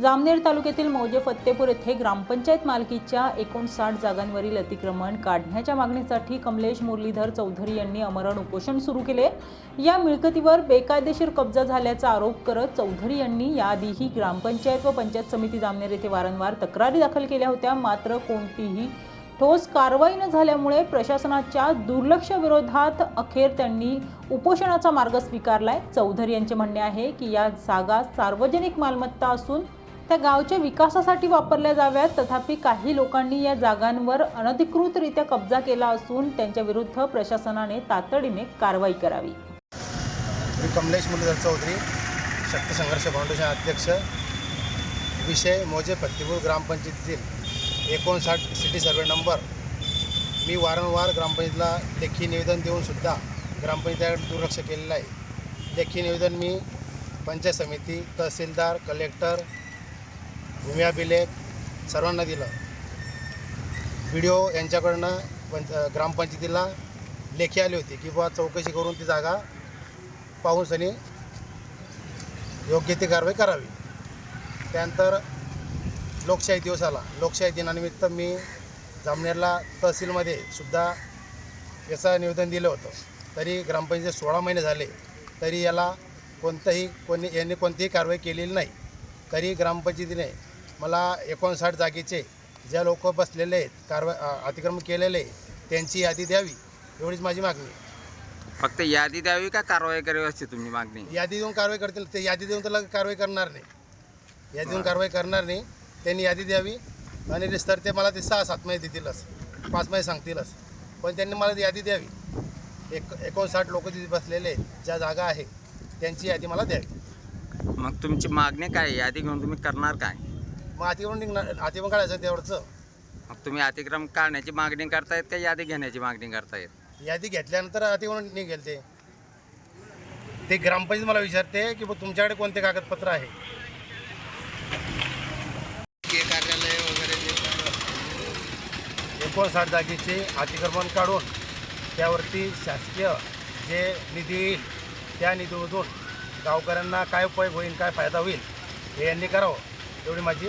जामनेर तालुक्यातील मौजे फत्तेपूर येथे ग्रामपंचायत मालकीच्या एकोणसाठ जागांवरील अतिक्रमण काढण्याच्या मागणीसाठी कमलेश मुरलीधर चौधरी यांनी अमरण उपोषण सुरू केले. या मिळकतीवर बेकायदेशीर कब्जा झाल्याचा आरोप करत चौधरी यांनी याआधीही ग्रामपंचायत व पंचायत समिती जामनेर येथे वारंवार तक्रारी दाखल केल्या होत्या. मात्र कोणतीही ठोस कारवाई न झाल्यामुळे प्रशासनाच्या दुर्लक्षविरोधात अखेर त्यांनी उपोषणाचा मार्ग स्वीकारलाय. चौधरी यांचे म्हणणे आहे की या जागा सार्वजनिक मालमत्ता असून त्या गावच्या विकासासाठी वापरल्या जाव्यात. तथापि काही लोकांनी या जागांवर अनधिकृतरित्या कब्जा केला असून त्यांच्या विरुद्ध प्रशासनाने तातडीने कारवाई करावी. मी कमलेश मुलधर चौधरी शक्ती संघर्ष फाउंडेशन अध्यक्ष विषय मोजे फत्तीपूर ग्रामपंचायतीतील एकोणसाठ सिटी सर्वे नंबर. मी वारंवार ग्रामपंचायतीला लेखी निवेदन देऊनसुद्धा ग्रामपंचायत दुर्लक्ष केलेलं आहे. लेखी निवेदन मी पंचायत समिती तहसीलदार कलेक्टर भूमी अभिलेख सर्वांना दिलं. बी डी ओ यांच्याकडनं पंच ग्रामपंचायतीला लेखी आली होती की बुवा चौकशी करून ती जागा पाहून सनी योग्य ती कारवाई करावी. त्यानंतर लोकशाही दिवस आला. लोकशाही दिनानिमित्त मी जामनेरला तहसीलमध्ये सुद्धा याचं निवेदन दिलं होतं. तरी ग्रामपंचायत सोळा महिने झाले तरी याला कोणतंही कोणी यांनी कोणतीही कारवाई केलेली नाही. तरी ग्रामपंचायतीने मला एकोणसाठ जागेचे ज्या लोक बसलेले आहेत कारवाई अ, अतिक्रमण केलेले त्यांची यादी द्यावी एवढीच माझी मागणी आहे. फक्त यादी द्यावी का कारवाई करावी अशी तुमची मागणी यादी देऊन कारवाई करतील ते यादी देऊन त्याला कारवाई करणार नाही. यादी देऊन कारवाई करणार नाही त्यांनी यादी द्यावी आणि रिस्तर ते मला ते सहा सात महिने देतीलच पाच महिने सांगतीलच. पण त्यांनी मला ती यादी द्यावी. एक एकोणसाठ लोक तिथे बसलेले आहेत, ज्या जागा आहे त्यांची यादी मला द्यावी. मग तुमची मागणी काय आहे? यादी घेऊन तुम्ही करणार काय? मग अतिक्रमण निघणार अतिक्रमण काढायचं तेवढंचं. मग तुम्ही अतिक्रम काढण्याची मागणी करतायत का यादी घेण्याची मागणी करतायत? यादी घेतल्यानंतर अतिक्रमण निघेल ते. ते ग्रामपंचायत मला विचारते की बुवा तुमच्याकडे कोणते कागदपत्र आहे? कार्यालय वगैरे एकोणसाठ जागेचे अतिक्रमण काढून त्यावरती शासकीय जे निधी येईल त्या निधीमधून गावकऱ्यांना काय उपयोग होईल काय फायदा होईल हे यांनी करावं. एवढी माझी